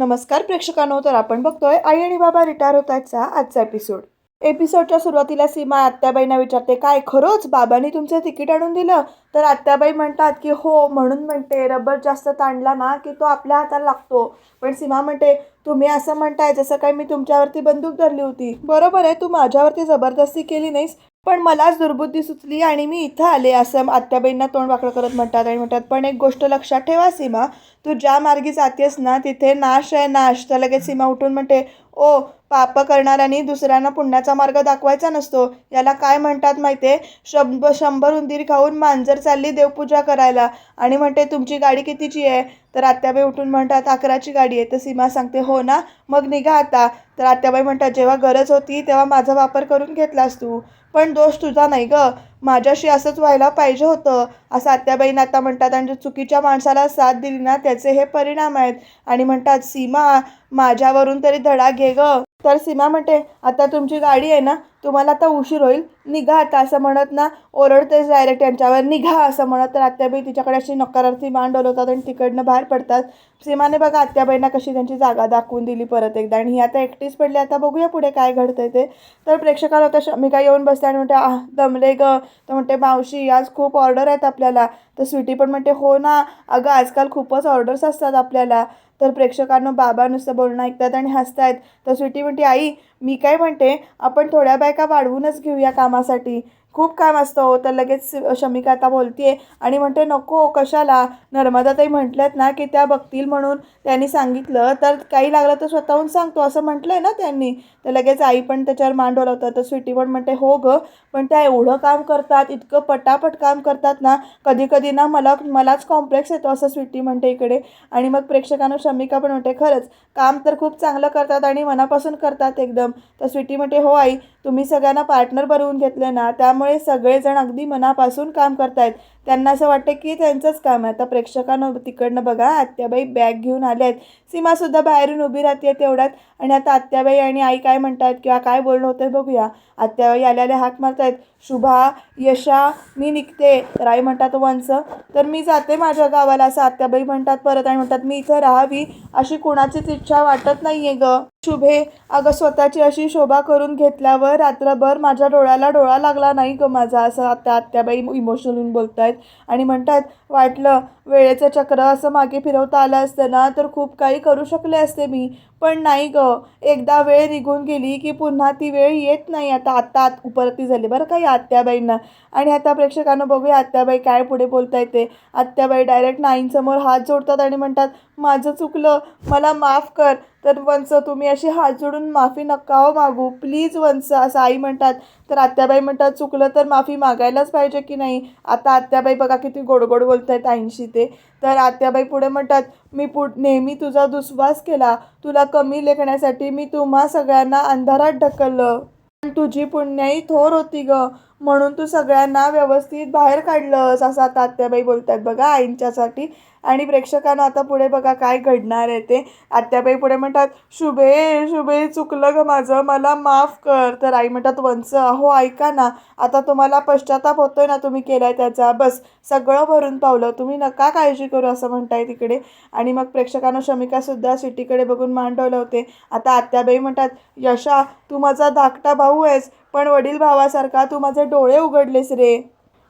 नमस्कार प्रेक्षकांनो तर आपण बघतोय आई आणि बाबा रिटायर होत आहेतचा आजचा एपिसोड एपिसोडच्या सुरुवातीला सीमा आत्याबाईंना विचारते काय खरंच बाबांनी तुमचं तिकीट आणून दिलं? तर आत्याबाई म्हणतात की हो म्हणून म्हणते रबर जास्त ताणला ना की तो आपल्या हाताला लागतो. पण सीमा म्हणते तुम्ही असं म्हणताय जसं काय मी तुमच्यावरती बंदूक धरली होती. बरोबर आहे तू माझ्यावरती जबरदस्ती केली नाहीस पण मलाच दुर्बुद्धी सुचली आणि मी इथं आले असं आत्याबाईंना तोंड वाकडं करत म्हणतात आणि म्हणतात पण एक गोष्ट लक्षात ठेवा सीमा तू ज्या मार्गी जातेस ना तिथे नाश आहे नाश. तर लगेच सीमा उठून म्हणते ओ पाप करणाऱ्यांनी दुसऱ्यांना पुण्याचा मार्ग दाखवायचा नसतो याला काय म्हणतात माहितीये? शंभ शंभर उंदीर खाऊन मांजर चालली देवपूजा करायला. आणि म्हणते तुमची गाडी कितीची आहे? तर आत्याबाई उठून म्हणतात अकराची गाडी आहे. तर सीमा सांगते हो ना मग निघा आता. तर आत्याबाई म्हणतात जेव्हा गरज होती तेव्हा माझा वापर करून घेतलास तू. पण दोष तुझा नाही ग. माझ्याशी असंच व्हायला पाहिजे होतं. असं आत्याबाईंना आता म्हणतात आणि चुकीच्या माणसाला साथ दिली ना त्याचे हे परिणाम आहेत. आणि म्हणतात सीमा माझ्यावरून तरी धडा घे ग. तर सीमा म्हणते आता तुमची गाडी आहे ना तुम्हाला आता उशीर होईल. निघा आता असं म्हणत ना ओरडतेच डायरेक्ट यांच्यावर. निघा असं म्हणत. तर आत्याबाई तिच्याकडे अशी नकारार्थी मान डोलवतात आणि तिकडनं बाहेर पडतात. सीमाने बघा आत्याबाईंना कशी त्यांची जागा दाखवून दिली परत एकदा. आणि ही आता एकटीच पडली. आता बघूया पुढे काय घडतंय ते. तर प्रेक्षकाला होता शमिका येऊन बसते आणि म्हणते आह दमले ग. तर म्हणते मावशी आज खूप ऑर्डर आहेत आपल्याला. तर स्वीटी पण म्हणते हो ना. अगं आजकाल खूपच ऑर्डर्स असतात आपल्याला. तर प्रेक्षकांना बाबा नुसतं बोलणं ऐकतात आणि हसतायत. तर स्वीटी म्हणते आई मी काय म्हणते आपण थोड्या बायका वाढवूनच घेऊया कामासाठी. खूप काम असतं हो तर लगेच शमिका आता बोलतीये आणि म्हणते नको हो, कशाला? नर्मदाताई म्हटल्यात ना की त्या बघतील म्हणून त्यांनी सांगितलं. तर काही लागलं तर स्वतःहून सांगतो असं म्हटलं आहे ना त्यांनी. तर लगेच आई पण त्याच्यावर मान डोलवतात. तर स्वीटी पण म्हणते हो ग पण त्या एवढं काम करतात इतकं पटापट काम करतात ना कधी कधी ना मला मलाच कॉम्प्लेक्स येतो असं स्वीटी म्हणते इकडे. आणि मग प्रेक्षकांना शमिका पण म्हणते खरंच काम तर खूप चांगलं करतात आणि मनापासून करतात एकदम. तर स्वीटी म्हणते हो आई तुम्ही सगळ्यांना पार्टनर बनवून घेतले ना त्यामुळे सगळेजण अगदी मनापासून काम करतायत. त्यांना असं वाटतं की त्यांचंच काम आहे. आता प्रेक्षकांना तिकडनं बघा आत्याबाई बॅग घेऊन आल्या आहेत. सीमासुद्धा बाहेरून उभी राहते तेवढ्यात. आणि आता आत्याबाई आणि आई काय म्हणतात किंवा काय बोलणं होतं बघूया. आत्याबाई आल्याला हाक मारतायत. शुभा यशा मी निघते. तर आई म्हणतात वंच तर मी जाते माझ्या गावाला. असं आत्याबाई म्हणतात परत. आणि म्हणतात मी इथं राहावी अशी कुणाचीच इच्छा वाटत नाही आहे गं. शुभे अगं स्वतःची अशी शोभा करून घेतल्यावर रात्रभर माझ्या डोळ्याला डोळा लागला नाही ग माझा असं आता आत्याबाई इमोशनल होऊन बोलत आहेत आणि म्हणतात वाटलं वेळेचं चक्र असं मागे फिरवता आलं असतं ना तर खूप काही करू शकले असते मी. पण नाही ग एकदा वेळ निघून गेली की पुन्हा ती वेळ येत नाही. आता आत्ता आत उपरती झाली बरं का या आत्याबाईंना. आणि आता प्रेक्षकांना बघूया आत्याबाई काय पुढे बोलता येते आत्याबाई डायरेक्ट नाईंसमोर हात जोडतात आणि म्हणतात माझं चुकलं मला माफ कर. तर वंस तुम्ही अशी हात जोडून माफी नका हो मागू. प्लीज वंस असं आई म्हणतात. तर आत्याबाई म्हणतात चुकलं तर माफी मागायलाच पाहिजे की नाही? आता आत्याबाई बघा किती गोड गोड बोलत आहेत ऐंशी ते. तर आत्याबाई पुढे म्हणतात मी पु नेहमी तुझा दुस्वास केला. तुला कमी लेखण्यासाठी मी तुम्हा सगळ्यांना अंधारात ढकललं. पण तुझी पुण्याई थोर होती ग. म्हणून तू सगळ्यांना व्यवस्थित बाहेर काढलंस असं आता आत्याबाई बोलतात बघा आईंच्यासाठी आणि प्रेक्षकांना आता पुढे बघा काय घडणार आहे ते. आत्याबाई पुढे म्हणतात शुभे शुभे चुकलं ग माझं. मला माफ कर. तर आई म्हणतात वंच अहो ऐका ना. आता तुम्हाला पश्चाताप होतोय ना तुम्ही केलाय त्याचा. बस सगळं भरून पावलं. तुम्ही नका काळजी करू असं म्हणताय तिकडे आणि मग प्रेक्षकांना शमिकासुद्धा सिटीकडे बघून मांडवलं होते. आता आत्याबाई म्हणतात यशा तू माझा धाकटा भाऊ आहेस. पण वडील भावासारखा तू माझे डोळे उघडलेस रे.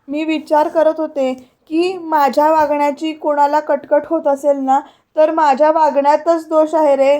मी विचार करत होते की माझ्या वागण्याची कोणाला कटकट होत असेल ना तर माझ्या वागण्यातच दोष आहे रे.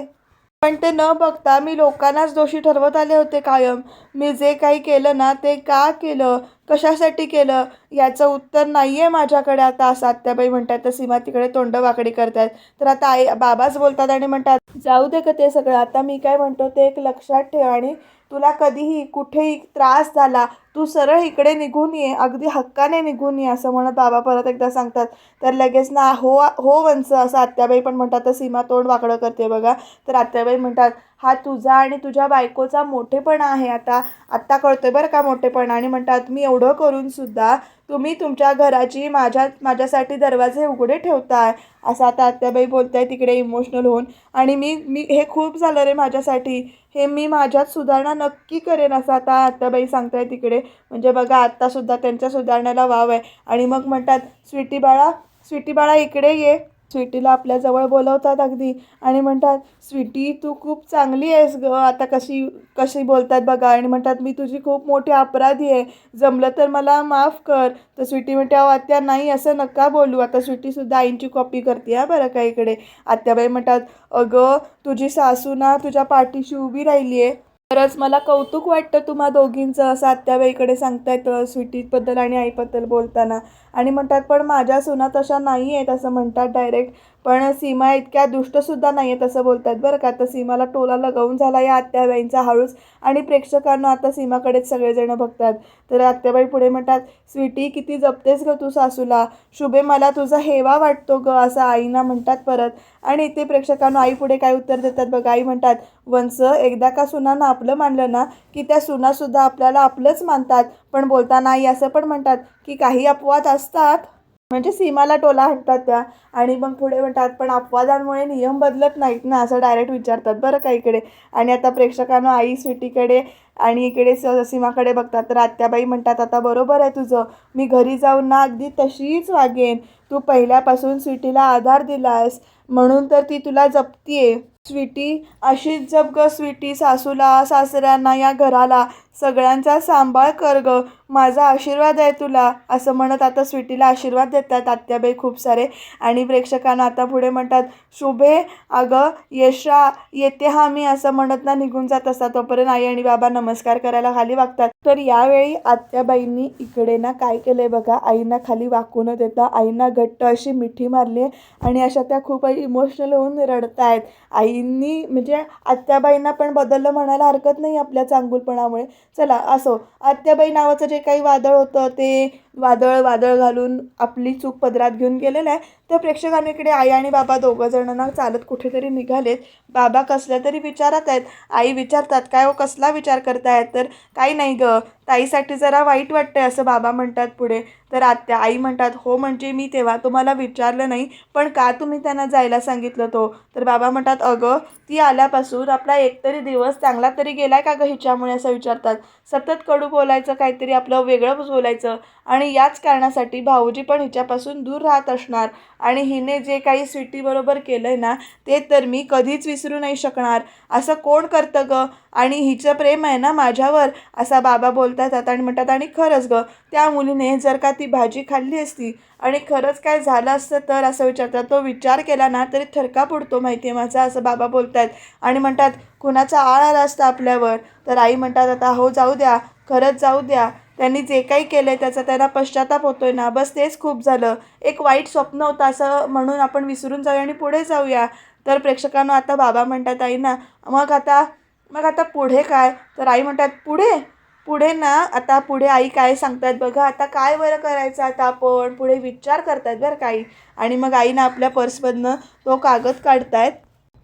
पण ते न बघता मी लोकांनाच दोषी ठरवत आले होते कायम. मी जे काही केलं ना ते का केलं? कशासाठी केलं? याचं उत्तर नाही आहे माझ्याकडे आता असं आत्याबाई म्हणतात. तर सीमा तिकडे तोंड वाकडी करतात. तर आता आई बाबाच बोलतात आणि म्हणतात जाऊ दे का ते सगळं. आता मी काय म्हणतो ते एक लक्षात ठेव आणि तुला कधीही कुठेही त्रास झाला तू सरळ इकडे निघून ये अगदी हक्काने निघून ये असं म्हणत बाबा परत एकदा सांगतात. तर लगेच ना हो हो वंच असं आत्याबाई पण म्हणतात तर सीमा तोंड वाकडं करते बघा. तर आत्याबाई म्हणतात हा तुझा आणि तुझ्या बायकोचा मोठेपणा आहे आता. आत्ता कळतोय बरं का मोठेपणा. आणि म्हणतात मी एवढं करूनसुद्धा तुम्ही तुमच्या घराची माझ्या माझ्यासाठी दरवाजे उघडे ठेवताय. असं आता आत्याबाई बोलताय तिकडे इमोशनल होऊन. आणि मी मी हे खूप झालं रे माझ्यासाठी. हे मी माझ्यात सुधारणा नक्की करेन असं आता आत्याबाई सांगताय तिकडे. म्हणजे बघा आत्तासुद्धा त्यांच्या सुधारण्याला वाव आहे. आणि मग म्हणतात स्वीटी बाळा स्वीटी बाळा इकडे ये. स्वीटीला आपल्याजवळ बोलवतात अगदी. आणि म्हणतात स्वीटी तू खूप चांगली आहेस ग. आता कशी कशी बोलतात बघा. आणि म्हणतात मी तुझी खूप मोठी अपराधी आहे. जमलं तर मला माफ कर. तर स्वीटी म्हणते अहो आत्या नाही असं नका बोलू. आता स्वीटीसुद्धा आईंची कॉपी करते हा बरं का इकडे. आत्याबाई म्हणतात अगं तुझी सासू ना तुझ्या पाठीशी उभी राहिली आहे. खरंच मला कौतुक वाटतं तुम्हा दोघींचं असं आत्याबाईकडे सांगतायत स्वीटीबद्दल आणि आईबद्दल बोलताना. आणि म्हणतात पण माझ्या सुना तशा नाही आहेत असं म्हणतात डायरेक्ट पण सीमा इतक्या दुष्टसुद्धा नाही आहेत असं बोलतात बरं का. आता सीमाला टोला लगावून झाला या आत्याबाईंचा हळूच आणि प्रेक्षकांना आता सीमाकडेच सगळेजण बघतात. तर आत्याबाई पुढे म्हणतात स्वीटी किती जपतेस ग तू सासूला. शुभे मला तुझा हेवा वाटतो ग असं आईना म्हणतात परत. आणि इथे प्रेक्षकांना आई पुढे काय उत्तर देतात बघा. आई म्हणतात वंस एकदा का सुना ना आपलं मानलं ना की त्या सुनासुद्धा आपल्याला आपलंच मानतात. पण बोलता नाही असं पण म्हणतात की काही अपवाद असतात. म्हणजे सीमाला टोला हटतात त्या. आणि मग पुढे म्हणतात पण अपवादांमुळे नियम बदलत नाहीत ना असं डायरेक्ट विचारतात बरं का इकडे. आणि आता प्रेक्षकांना आई स्वीटीकडे आणि इकडे स सीमाकडे बघतात. तर आत्याबाई म्हणतात आता बरोबर आहे तुझं. मी घरी जाऊन ना अगदी तशीच वागेन. तू पहिल्यापासून स्वीटीला आधार दिलास म्हणून तर ती तुला जपतीये. स्वीटी अशीच जप ग स्वीटी सासूला सासऱ्यांना या घराला. सगळ्यांचा सांभाळ कर ग. माझा आशीर्वाद आहे तुला. असं म्हणत आता स्वीटीला आशीर्वाद देतात आत्याबाई खूप सारे. आणि प्रेक्षकांना आता पुढे म्हणतात शुभे अगं यशा येते हा मी असं म्हणत ना निघून जात असतात. तोपर्यंत आई आणि बाबा नमस्कार करायला खाली वागतात. तर यावेळी आत्याबाईंनी इकडे ना काय केलंय बघा? आईंना खाली वाकू न देता आईना घट्ट अशी मिठी मारली आणि अशा त्या खूप इमोशनल होऊन रडतायत. आईंनी म्हणजे आत्याबाईंना पण बदललं म्हणायला हरकत नाही आपल्या चांगुलपणामुळे. चला असो. आत्याबाई नावाचं जे काही वादळ होतं ते वादळ वादळ घालून आपली चूक पदरात घेऊन गेलेलं आहे. तर प्रेक्षकांनी इकडे आई आणि बाबा दोघं जणांना चालत कुठेतरी निघालेत. बाबा कसल्या तरी विचारात आहेत. आई विचारतात काय हो कसला विचार करतायत तर काही नाही ग. ताईसाठी जरा वाईट वाटतंय असं बाबा म्हणतात पुढे. तर आत्या आई म्हणतात हो म्हणजे मी तेव्हा तुम्हाला विचारलं नाही पण का तुम्ही त्यांना जायला सांगितलं तो? तर बाबा म्हणतात अगं ती आल्यापासून आपला एकतरी दिवस चांगला तरी गेलाय का गं हिच्यामुळे? असं विचारतात. सतत कडू बोलायचं काहीतरी आपलं वेगळंच बोलायचं. आणि याच कारणासाठी भाऊजी पण हिच्यापासून दूर राहत असणार. आणि हिने जे काही स्वीटीबरोबर केलं आहे ना ते तर मी कधीच विसरू नाही शकणार. असं कोण करतं गं? आणि हिचं प्रेम आहे ना माझ्यावर? असा बाबा बोलतात आणि म्हणतात आणि खरंच गं त्या मुलीने जर का ती भाजी खाल्ली असती आणि खरंच काय झालं असतं तर असं विचारतात. तो विचार केला ना तरी थरका पुडतो माहिती आहे माझा असं बाबा बोलतात. आणि म्हणतात कुणाचा आळ आला असता आपल्यावर? तर आई म्हणतात आता हो जाऊ द्या. खरंच जाऊ द्या. त्यांनी जे काही केलं आहे त्याचा त्यांना पश्चाताप होतो आहे ना. बस तेच खूप झालं. एक वाईट स्वप्न होतं असं म्हणून आपण विसरून जाऊया आणि पुढे जाऊया. तर प्रेक्षकांना आता बाबा म्हणतात आई ना मग आता मग आता पुढे काय? तर आई म्हणतात पुढे? पुढे ना आता पुढे आई काय सांगतात बघा आता काय बरं करायचं आता आपण? पुढे विचार करतायत बरं काही. आणि मग आईनं आपल्या पर्समधनं तो कागद काढतायत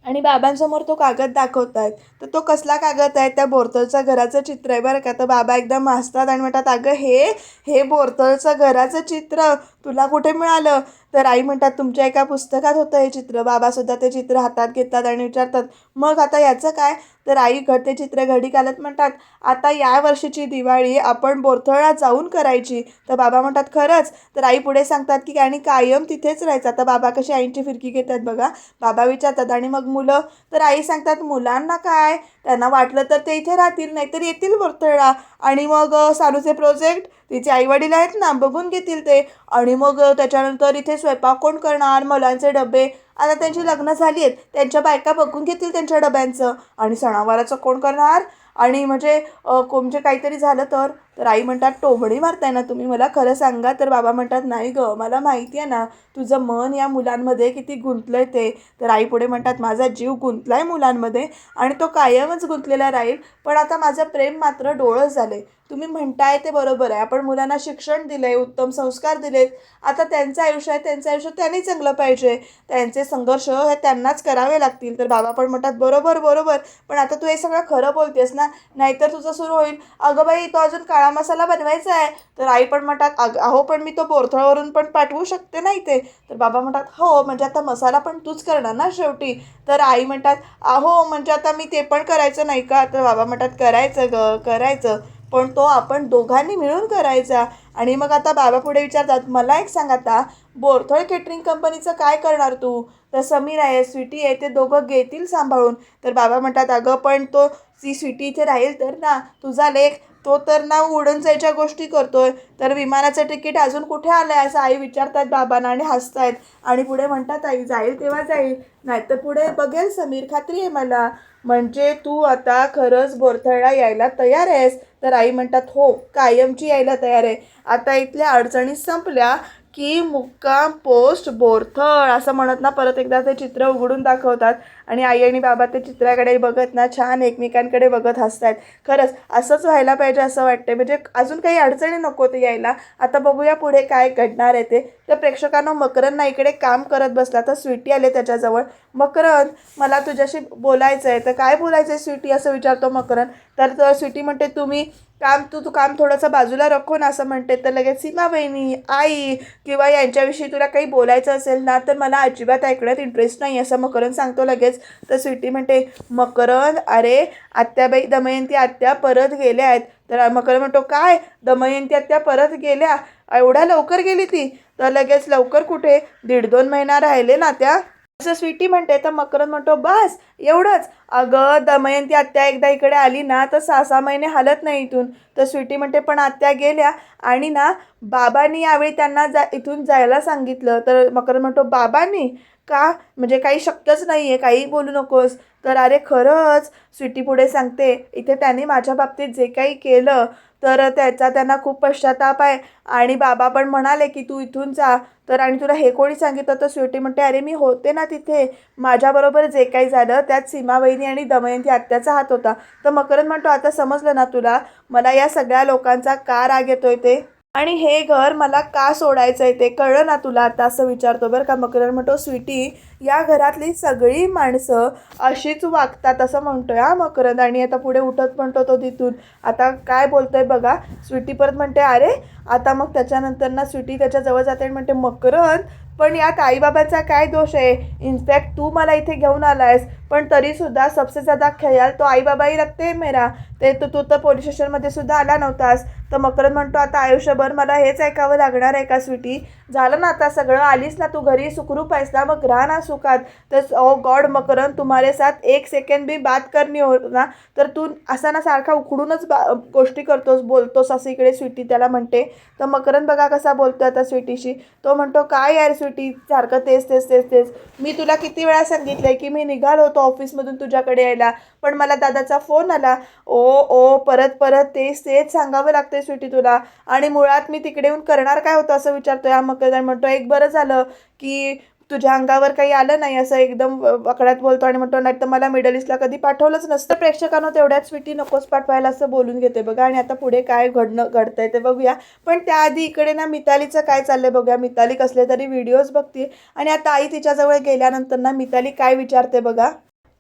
आणि बाबांसमोर तो कागद दाखवत आहेत तर तो कसला कागद आहे? त्या बोरतळचं घराचं चित्र आहे बरं का? तर बाबा एकदम हसतात आणि म्हणतात अगं हे हे बोरतळचं घराचं चित्र तुला कुठे मिळालं? तर आई म्हणतात तुमच्या एका पुस्तकात होतं हे चित्र. बाबासुद्धा ते चित्र हातात घेतात आणि विचारतात मग आता याचं काय? तर आई घड ते चित्र घडी घालत म्हणतात आता या वर्षीची दिवाळी आपण बोरथळा जाऊन करायची. तर बाबा म्हणतात खरंच? तर आई पुढे सांगतात की आणि कायम तिथेच राहायचं. आता बाबा कशी आईंची फिरकी घेतात बघा. बाबा विचारतात आणि मग मुलं? तर आई सांगतात मुलांना काय? त्यांना वाटलं तर ते इथे राहतील नाहीतर येतील बोरतळला आणि मग सानूचे प्रोजेक्ट तिचे आईवडील आहेत ना बघून घेतील ते. आणि मग त्याच्यानंतर इथे स्वयंपाक कोण करणार मुलांचे डबे. आता त्यांची लग्न झाली आहेत त्यांच्या बायका बघून घेतील त्यांच्या डब्यांचं. आणि सणावाराचं कोण करणार? आणि म्हणजे कोमचे म्हणजे काहीतरी झालं तर? तर आई म्हणतात टोमडी मारताय ना तुम्ही? मला खरं सांगा. तर बाबा म्हणतात नाही ग मला माहिती आहे ना तुझं मन या मुलांमध्ये किती गुंतलं आहे ते. तर आई पुढे म्हणतात माझा जीव गुंतला आहे मुलांमध्ये आणि तो कायमच गुंतलेला राहील. पण आता माझं प्रेम मात्र डोळं आहे तुम्ही म्हणताय ते बरोबर आहे. आपण मुलांना शिक्षण दिले उत्तम संस्कार दिलेत. आता त्यांचं आयुष्य आहे त्यांचं आयुष्य त्यांनी चांगलं पाहिजे. त्यांचे संघर्ष हे त्यांनाच करावे लागतील. तर बाबा पण म्हणतात बरोबर बरोबर. पण आता तू हे सगळं खरं बोलतेस ना? नाहीतर तुझं सुरू होईल. अगं बाई तो अजून काळा मसाला बनवायचा आहे. तर आई पण म्हणतात अग अहो पण मी तो बोरथळवरून पण पाठवू शकते नाही ते तर बाबा म्हणतात हो म्हणजे आता मसाला पण तूच करणार ना शेवटी? तर आई म्हणतात अहो म्हणजे आता मी ते पण करायचं नाही का? तर बाबा म्हणतात करायचं ग करायचं. पण तो आपण दोघांनी मिळून करायचा. आणि मग आता बाबा पुढे विचारतात मला एक सांग आता बोरथळ केटरिंग कंपनीचं काय करणार तू? तर समीर आहे स्वीटी आहे ते दोघं घेतील सांभाळून. तर बाबा म्हणतात अगं पण तो ती स्वीटी इथे राहील तर ना तुझा लेख तो तर ना उडून जायच्या गोष्टी करतोय तर विमानाचं तिकीट अजून कुठे आलं आहे असं आई विचारतात बाबांना आणि हसतायत. आणि पुढे म्हणतात आई जाईल तेव्हा जाईल. नाहीतर पुढे बघेल समीर खात्री आहे मला. म्हणजे तू आता खरंच बोरथळला यायला तयार आहेस? तर आई म्हणतात हो कायमची यायला तयार आहे. आता इथल्या अडचणी संपल्या की मुक्काम पोस्ट बोरथळ असं म्हणत ना परत एकदा ते चित्र उघडून दाखवतात. आणि आई आणि बाबा ते चित्राकडे बघत ना छान एकमेकांकडे बघत हसतायत. खरंच असंच व्हायला पाहिजे असं वाटते म्हणजे अजून काही अडचणी नको ते यायला. आता बघूया पुढे काय घडणार आहे ते. तर प्रेक्षकांना मकरंद ना इकडे काम करत बसला. तर स्वीटी आले त्याच्याजवळ. मकरंद मला तुझ्याशी बोलायचं आहे तर काय बोलायचं आहे स्वीटी? असं विचारतो मकरंद. तर तर स्वीटी म्हणते तुम्ही काम तू तू काम थोडंसं बाजूला रखो ना असं म्हणते. तर लगेच सीमा बहिणी आई किंवा यांच्याविषयी तुला काही बोलायचं असेल ना तर मला अजिबात ऐकण्यात इंटरेस्ट नाही असं मकरंद सांगतो लगेच. तर स्वीटी म्हणते मकरंद अरे आत्याबाई दमयंती आत्या परत गेल्या आहेत. तर मकरंद म्हणतो काय? दमयंती आत्या परत गेल्या? एवढ्या लवकर गेली ती? तर लगेच लवकर कुठे? दीड दोन महिना राहिले ना त्या. असं स्वीटी म्हणते तर मकरंद म्हणतो बस एवढंच. अगं दमयंती आत्या एकदा इकडे आली ना तर सहा सहा महिने हालत नाही इथून. तर स्वीटी म्हणते पण आत्या गेल्या आणि ना बाबांनी यावेळी त्यांना जा इथून जायला सांगितलं. तर मकरंद म्हणतो बाबांनी? का? म्हणजे काही शक्यच नाही आहे काही बोलू नकोस. तर अरे खरंच स्वीटी पुढे सांगते इथे त्यांनी माझ्या बाबतीत जे काही केलं तर त्याचा त्यांना खूप पश्चाताप आहे. आणि बाबा पण म्हणाले की तू इथून जा. तर आणि तुला हे कोणी सांगितलं? तर स्वीटी म्हणते अरे मी होते ना तिथे. माझ्याबरोबर जे काही झालं त्यात सीमा वहिनी आणि दमयंती आत्याचा हात होता. तर मकरंद म्हणतो आता समजलं ना तुला मला या सगळ्या लोकांचा का राग येतोय ते? आणि हे घर मला का सोडायचं आहे ते कळलं ना तुला? आता असं विचारतो बरं का मकरंद म्हणतो स्वीटी या घरातली सगळी माणसं अशीच वागतात असं म्हणतोय हा मकरंद. आणि आता पुढे उठत म्हणतो तो तिथून आता काय बोलतोय बघा. स्वीटी परत म्हणते अरे आता मग त्याच्यानंतर ना स्वीटी त्याच्याजवळ जाते आणि म्हणते मकरंद पण यात आईबाबाचा काय दोष आहे? इनफॅक्ट तू मला इथे घेऊन आलायस. पण तरीसुद्धा सबसे ज़्यादा ख्याल तो आई बाबाही रखते मेरा. ते तू तू तर पोलीस स्टेशनमध्ये सुद्धा आला नव्हतास. तर मकरंद म्हणतो आता आयुष्यभर मला हेच ऐकावं लागणार आहे का स्वीटी झालं ना आता सगळं? आलीस ना तू घरी? सुखरूप आहेस ना? मग राहा ना सुखात. तर oh ओ गॉड मकरंद तुम्हारे साथ एक सेकंड बी बात करणी हो ना? तर तू असा ना सारखा उकडूनच बा गोष्टी करतोस बोलतोस असं इकडे स्वीटी त्याला म्हणते. तर मकरंद बघा कसा बोलतो आता स्वीटीशी तो म्हणतो काय यार स्वीटी सारखं तेच तेच तेच तेच. मी तुला किती वेळा सांगितलंय की मी निघालो होतो ऑफिसमधून तुझ्याकडे यायला. पण मला दादाचा फोन आला. ओ ओ परत परत तेच तेच सांगावं लागते स्वीटी तुला. आणि मुळात मी तिकडे येऊन करणार काय होतं असं विचारतोय. हा मकरदान म्हणतो एक बरं झालं की तुझ्या अंगावर काही आलं नाही असं एकदम वकड्यात बोलतो आणि म्हणतो नाही तर मला मिडल ईस्टला कधी पाठवलंच नसतं प्रेक्षकांना तेवढ्याच स्वीटी नकोच पाठवायला असं बोलून घेते बघा आणि आता पुढे काय घडणं घडतंय ते बघूया. पण त्याआधी इकडे ना मितालीचं काय चाललंय बघूया. मिताली कसले तरी व्हिडिओज बघते. आणि आता आई तिच्याजवळ गेल्यानंतर ना मिताली काय विचारते बघा.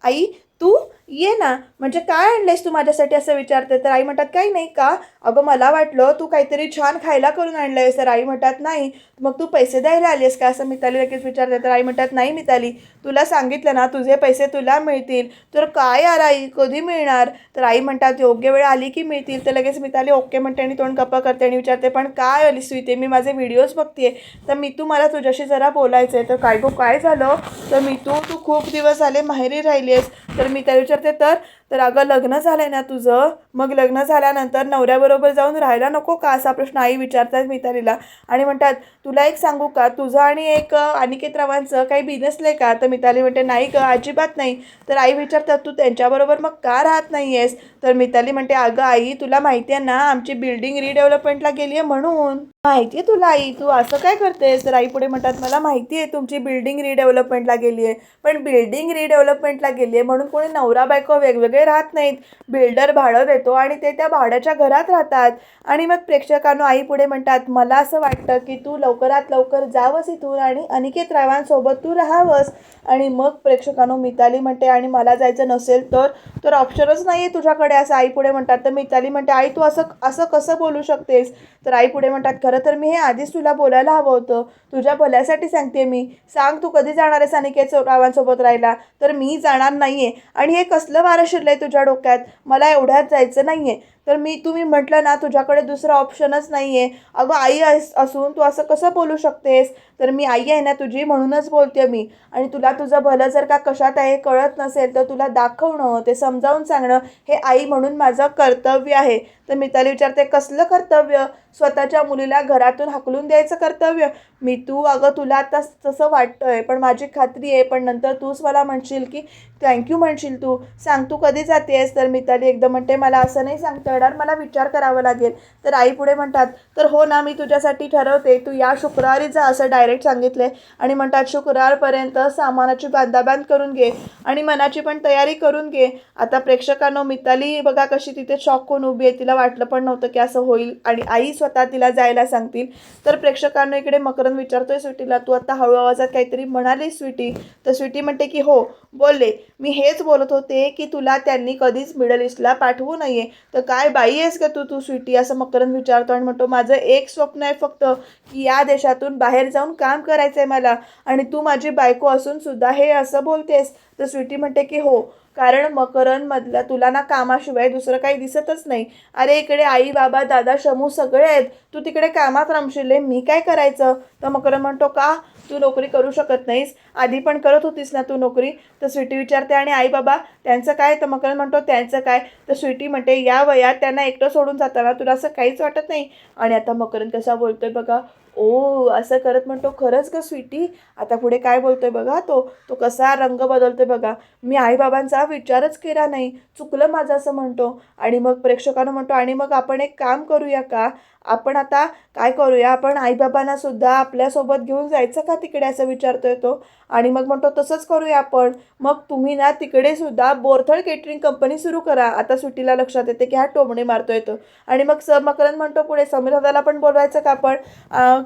आई तू ये ना म्हणजे काय आणलेस तू माझ्यासाठी असं विचारते? तर आई म्हणतात काही नाही का? अगं मला वाटलं तू काहीतरी छान खायला करून आणलंयस. तर आई म्हणतात नाही. मग तू पैसे द्यायला आलीस का? असं मिताली लगेच विचारते. तर आई म्हणतात नाही मिताली तुला सांगितलं ना तुझे पैसे तुला मिळतील. तर काय यार आई कधी मिळणार? तर आई म्हणतात योग्य वेळ आली की मिळतील. तर लगेच मिताली ओके म्हणते आणि तोंड गप्पा करते आणि विचारते पण काय आली स्वीते मी माझे व्हिडिओज बघते तर मी तू मला तुझ्याशी जरा बोलायचं आहे तर काय गो काय झालं? तर मी तू तू खूप दिवस झाले माहेरी राहिली आहेस तर मी त्याला विचारते तर तर अगं लग्न झालं आहे ना तुझं? मग लग्न झाल्यानंतर नवऱ्याबरोबर जाऊन राहायला नको का? असा प्रश्न आई विचारतात मितालीला. आणि म्हणतात तुला एक सांगू का? तुझं आणि एक अनिकेत रावांचं काही बिझनेसलं आहे का? तर मिताली म्हणते नाही गं अजिबात नाही. तर आई विचारतात तू त्यांच्याबरोबर मग का राहत नाही आहेस तर मिताली म्हणते अगं आई तुला माहिती आहे ना आमची बिल्डिंग रिडेव्हलपमेंटला गेली आहे म्हणून. माहिती आहे तुला आई? तू असं काय करतेस? तर आई पुढे म्हणतात मला माहिती आहे तुमची बिल्डिंग रिडेव्हलपमेंटला गेली आहे पण बिल्डिंग रिडेव्हलपमेंटला गेली आहे म्हणून कोणी नवरा बायको वेगवेगळे राहत नाहीत. बिल्डर भाडं देतो आणि ते त्या भाड्याच्या घरात राहतात. आणि मग प्रेक्षकांनो आई पुढे म्हणतात मला असं वाटतं की तू लवकरात लवकर जावंस इथून आणि अनिकेत रावांसोबत तू राहावंस. आणि मग प्रेक्षकांनो मिताली म्हणते आणि मला जायचं नसेल तर तर ऑप्शनच नाही आहे तुझ्याकडे. असं आई पुढे म्हणतात. तर मिताली म्हणते आई तू असं असं कसं बोलू शकतेस? तर आई पुढे म्हणतात खरं तर मी हे आधीच तुला बोलायला हवं होतं. तुझ्या भल्यासाठी सांगते मी. सांग तू कधी जाणार आहेस अनिकेत रावांसोबत राहायला? तर मी जाणार नाही आहे आणि हे कसलं वारं आहे तुझ्या डोक्यात? मला एवढ्यात जायचं नाही आहे तर मी तुम्ही म्हटलं ना तुझ्याकडे दुसरा ऑप्शनच नाही आहे अगं आई अस असून तू असं कसं बोलू शकतेस? तर मी आई आहे ना तुझी म्हणूनच बोलते मी. आणि तुला तुझं भलं जर का कशात आहे कळत नसेल तर तुला दाखवणं ते समजावून सांगणं हे आई म्हणून माझं कर्तव्य आहे. तर मिताली विचारते कसलं कर्तव्य? स्वतःच्या मुलीला घरातून हाकलून द्यायचं कर्तव्य? मी तू अगं तुला आता तसं वाटतं आहे पण माझी खात्री आहे पण नंतर तूच मला म्हणशील की थँक्यू म्हणशील तू. सांग तू कधी जातेस? तर मिताली एकदम म्हणते मला असं नाही सांगतं येणार मला विचार करावा लागेल. तर आई पुढे म्हणतात तर हो ना मी तुझ्यासाठी ठरवते. तू या शुक्रवारी जा असं डायरेक्ट सांगितले. आणि म्हणतात शुक्रवारपर्यंत सामानाची बांधाबांध करून घे आणि मनाची पण तयारी करून घे. आता प्रेक्षकांनो मिताली बघा कशी तिथे शॉक होऊन उभी आहे. तिला वाटलं पण नव्हतं की असं होईल आणि आई स्वतः तिला जायला सांगतील. तर प्रेक्षकांनो इकडे मकरंद विचारतोय स्वीटीला तू आता हळू आवाजात काहीतरी म्हणाली स्वीटी? तर स्वीटी म्हणते की हो बोलले. मी हेच बोलत होते की तुला त्यांनी कधीच मिडल ईस्टला पाठवू नये. तर काय बाई आहेस का तू? तू स्वीटी असं मकरंद विचारतो आणि म्हणतो माझं एक स्वप्न आहे फक्त की या देशातून बाहेर जाऊन काम करायचं आहे मला आणि तू माझी बायको असून सुद्धा हे असं बोलतेस. तर स्वीटी म्हणते की हो. कारण मकरंदमधल्या तुला ना कामाशिवाय दुसरं काही दिसतच नाही. अरे इकडे आई बाबा दादा शमू सगळे आहेत. तू तिकडे कामात रमशिले आहे, मी काय करायचं? तर मकरन म्हणतो का? तू नोकरी करू शकत नाहीस. आधी पण करत होतीस ना तू नोकरी? तर स्वीटी विचारते आणि आई बाबा त्यांचं काय? तर मकरन म्हणतो त्यांचं काय? तर स्वीटी म्हणते या वयात त्यांना एकटं सोडून जाताना तुला असं काहीच वाटत नाही. आणि आता मकरंद कसा बोलतोय बघा ओ असं करत म्हणतो खरंच का स्वीटी? आता पुढे काय बोलतोय बघा तो. तो कसा रंग बदलतोय बघा. मी आईबाबांचा विचारच केला नाही. चुकलं माझं असं म्हणतो. आणि मग प्रेक्षकांना म्हणतो आणि मग आपण एक काम करूया का? आपण आता काय करूया? आपण आईबाबांना सुद्धा आपल्यासोबत घेऊन जायचं का तिकडे असं विचारतोय तो? आणि मग म्हणतो तसंच करूया आपण. मग तुम्ही ना तिकडे सुद्धा बोरथळ केटरिंग कंपनी सुरू करा. आता सुट्टीला लक्षात येते की हा टोमणे मारतोय तो. आणि मग स मकरंद म्हणतो पुढे समीरदादाला पण बोलवायचं का आपण?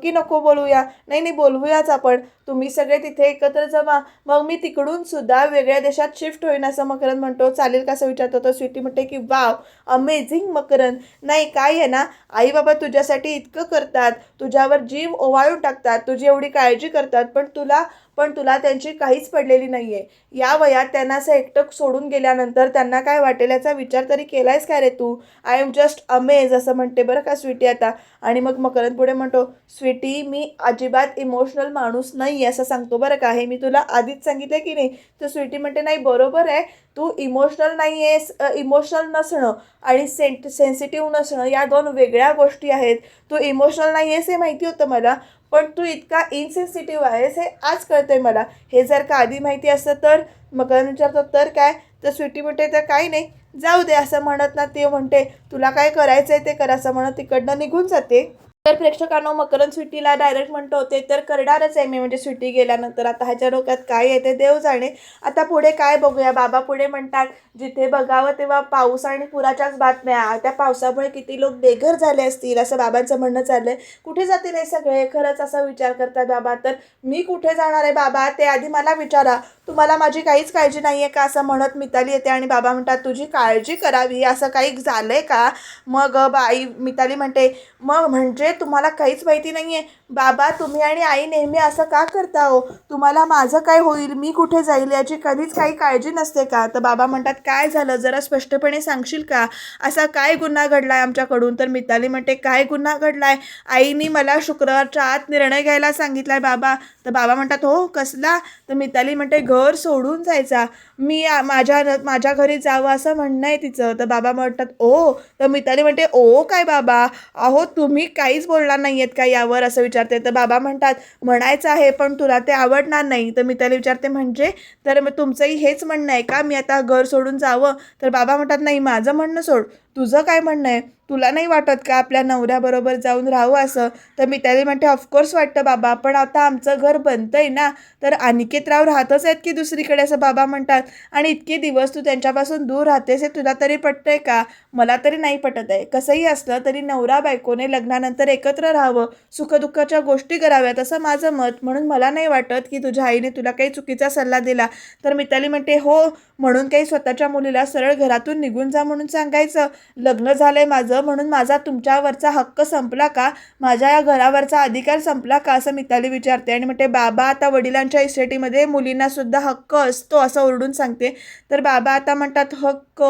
की नको बोलूया? नाही नाही बोलवूयाच आपण. तुम्ही सगळे तिथे एकत्र जमा. मग मी तिकडून सुद्धा वेगळ्या देशात शिफ्ट होईन असं मकरंद म्हणतो. चालेल का? असं विचारतो तर स्वीटी म्हणते की वाव अमेझिंग मकरंद. नाही काय आहे ना? आई बाबा तुझ्यासाठी इतकं करतात तुझ्यावर जीव ओवाळून टाकतात तुझी एवढी काळजी करतात पण तुला पण तुला त्यांची काहीच पडलेली नाही आहे या वयात त्यांना असं एकटक सोडून गेल्यानंतर त्यांना काय वाटेल याचा विचार तरी केलायस काय रे तू? आय एम जस्ट अमेज असं म्हणते बरं का स्वीटी आता. आणि मग मकरंद पुढे म्हणतो स्वीटी मी अजिबात इमोशनल माणूस नाही आहे असं सांगतो बरं का. हे मी तुला आधीच सांगितलं की नाही? तर स्वीटी म्हणते नाही बरोबर आहे. तू इमोशनल नाही आहेस इमोशनल नसणं आणि सेंट सेन्सिटिव्ह नसणं या दोन वेगळ्या गोष्टी आहेत. तू इमोशनल नाही आहेस हे माहिती होतं मला. पण तू इतका इनसेन्सिटिव्ह आहेस हे आज कळतंय मला. हे जर का आधी माहिती असतं तर मग विचारतो तर काय? तर स्वीटी म्हणते तर काही नाही. जाऊ दे असं म्हणत ना ते म्हणते तुला काय करायचं आहे ते कर असं म्हणत तिकडनं निघून जाते. तर प्रेक्षकांनो मकरंद स्वीटीला डायरेक्ट म्हणतो ते तर करणारच आहे मी. म्हणजे स्वीटी गेल्यानंतर आता ह्याच्या डोक्यात काय येते देव जाणे. आता पुढे काय बघूया? बाबा पुढे म्हणतात जिथे बघावं तेव्हा पाऊस आणि पुराच्याच बातम्या. त्या पावसामुळे किती लोक बेघर झाले असतील असं बाबांचं म्हणणं चाललंय. कुठे जातील हे सगळे? खरंच असा विचार करतात बाबा. तर मी कुठे जाणार आहे बाबा? ते आधी मला विचारा. तुम्हाला माझी काहीच काळजी नाही आहे का? असं म्हणत मिताली येते आणि बाबा म्हणतात तुझी काळजी करावी. असं काही झालं आहे का? मग बाई मिताली म्हणते मग म्हणजे तुम्हाला काहीच माहिती नाही आहे बाबा तुम्ही आणि आई नेहमी असं का करता हो? तुम्हाला माझं काय होईल? मी कुठे जाईल? याची कधीच काही काळजी नसते का? तर बाबा म्हणतात काय झालं? जरा स्पष्टपणे सांगशील का? असा काय गुन्हा घडला आहे आमच्याकडून? तर मिताली म्हणते काय गुन्हा घडलाय? आईनी मला शुक्रवारच्या आत निर्णय घ्यायला सांगितला आहे बाबा. तर बाबा म्हणतात हो? कसला? तर मिताली म्हणते घर सोडून जायचा. मी माझ्या माझ्या घरी जावं असं म्हणणं आहे तिचं. तर बाबा म्हणतात ओ? तर मिताली म्हणते ओ काय बाबा? अहो तुम्ही काहीच बोलणार नाही आहेत का यावर? असं विचारते. तर बाबा म्हणतात म्हणायचं आहे पण तुला ते आवडणार नाही. तर मिताली विचारते म्हणजे? तर मग तुमचंही हेच म्हणणं आहे का? मी आता घर सोडून जावं. तर बाबा म्हणतात नाही माझं म्हणणं सोड. तुझं काय म्हणणं आहे? तुला नाही वाटत का आपल्या नवऱ्याबरोबर जाऊन राहू असं? तर मी त्याला म्हणते ऑफकोर्स वाटतं बाबा पण आता आमचं घर बनतं आहे ना. तर अनिकेतराव राहतच आहेत की दुसरीकडे? असं बाबा म्हणतात. आणि इतके दिवस तू त्यांच्यापासून दूर राहतेस हे तुला तरी पटतं आहे का? मला तरी नाही पटत आहे. कसंही असलं तरी नवरा बायकोने लग्नानंतर एकत्र राहावं. सुखदुःखाच्या गोष्टी कराव्यात असं माझं मत. म्हणून मला नाही वाटत की तुझ्या आईने तुला काही चुकीचा सल्ला दिला. तर मिताली म्हणते हो म्हणून काही स्वतःच्या मुलीला सरळ घरातून निघून जा म्हणून सांगायचं. लग्न झालंय माझं म्हणून माझा तुमच्यावरचा हक्क संपला का? माझ्या या घरावरचा अधिकार संपला का? असं मिताली विचारते आणि म्हणते बाबा आता वडिलांच्या इस्टेटीमध्ये मुलींनासुद्धा हक्क असतो असं ओरडून सांगते. तर बाबा आता म्हणतात हक्क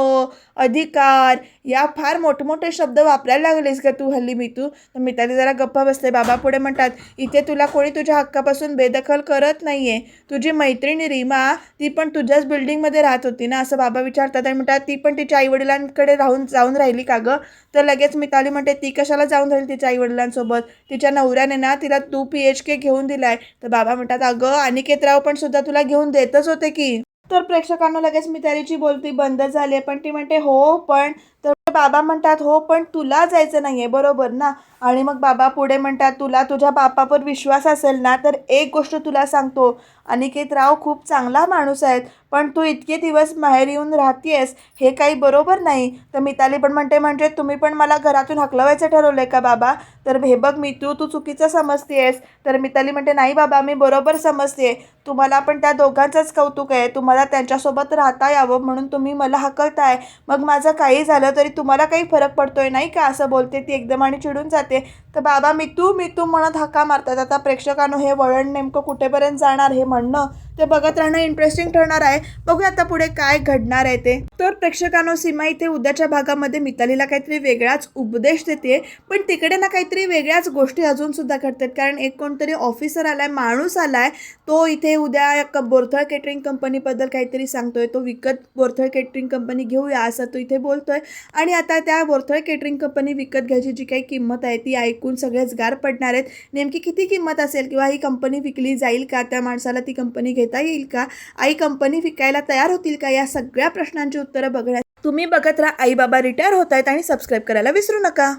अधिकार या फार मोठमोठे शब्द वापरायला लागलेस का तू हल्ली मी तू. तर मिताली जरा गप्पा बसते. बाबा पुढे म्हणतात इथे तुला कोणी तुझ्या हक्कापासून बेदखल करत नाहीये. तुझी मैत्रीण रीमा ती पण तुझ्याच बिल्डिंगमध्ये राहत होती ना? असं बाबा विचारतात आणि म्हणतात ती पण तिच्या आईवडिलांकडे राहून जाऊन राहिली का गं? तर लगेच मिताली म्हणते ती कशाला जाऊन राहील तिच्या आईवडिलांसोबत? तिच्या नवऱ्याने ना तिला तू पी एच के घेऊन दिलाय. तर बाबा म्हणतात अगं अनिकेतराव पण सुद्धा तुला घेऊन देतच होते की. तर प्रेक्षकांना लगेच मितालीची बोलती बंद झाली पण ती म्हणते हो पण तर बाबा म्हणतात हो पण तुला जायचं नाहीये बरोबर ना? आणि मग बाबा पुढे म्हणतात तुला तुझ्या बापावर विश्वास असेल ना तर एक गोष्ट तुला सांगतो. अनिकेत राव खूप चांगला माणूस आहेत. पण तू इतके दिवस बाहेर येऊन राहतेस हे काही बरोबर नाही. तर मिताली पण म्हणते म्हणजे तुम्ही पण मला घरातून हकलवायचं ठरवलं आहे का बाबा? तर हे बघ मी तू तू चुकीचं समजतेस. तर मिताली म्हणते नाही बाबा मी बरोबर समजते. तुम्हाला पण त्या दोघांचंच कौतुक आहे. तुम्हाला त्यांच्यासोबत राहता यावं म्हणून तुम्ही मला हकलताय. मग माझं काही झालं तरी तुम्हाला काही फरक पडतोय नाही का? असं बोलते ती एकदम आणि चिडून जाते. तर बाबा मी तू मी तू म्हणत हक्का मारतात. आता प्रेक्षकांनो हे वळण नेमकं कुठेपर्यंत जाणार हे म्हणणं ते बघत राहणं इंटरेस्टिंग ठरणार आहे. बघूया आता पुढे काय घडणार आहे ते. तर प्रेक्षकांनो सीमा इथे उद्याच्या भागामध्ये मितालीला काहीतरी वेगळाच उपदेश देते पण तिकडे ना काहीतरी वेगळ्याच गोष्टी अजून सुद्धा घडतात. कारण एक कोणतरी ऑफिसर आलाय माणूस आलाय तो इथे उद्या क- बोरथळ केटरिंग कंपनीबद्दल काहीतरी सांगतोय. तो विकत बोरथळ केटरिंग कंपनी घेऊया असं तो इथे बोलतोय. आणि आता त्या बोरथळ केटरिंग कंपनी विकत घ्यायची जी काही किंमत आहे ती ऐकून सगळेच गार पडणार आहेत. नेमकी किती किंमत असेल किंवा ही कंपनी विकली जाईल का? त्या माणसाला ती कंपनी घेता येईल का? आई कंपनी विकायला तयार होतील का? या सगळ्या प्रश्नांची उत्तरं बघण्यात तुम्ही बघत राहा. आई बाबा रिटायर होत आहेत आणि सबस्क्राईब करायला विसरू नका.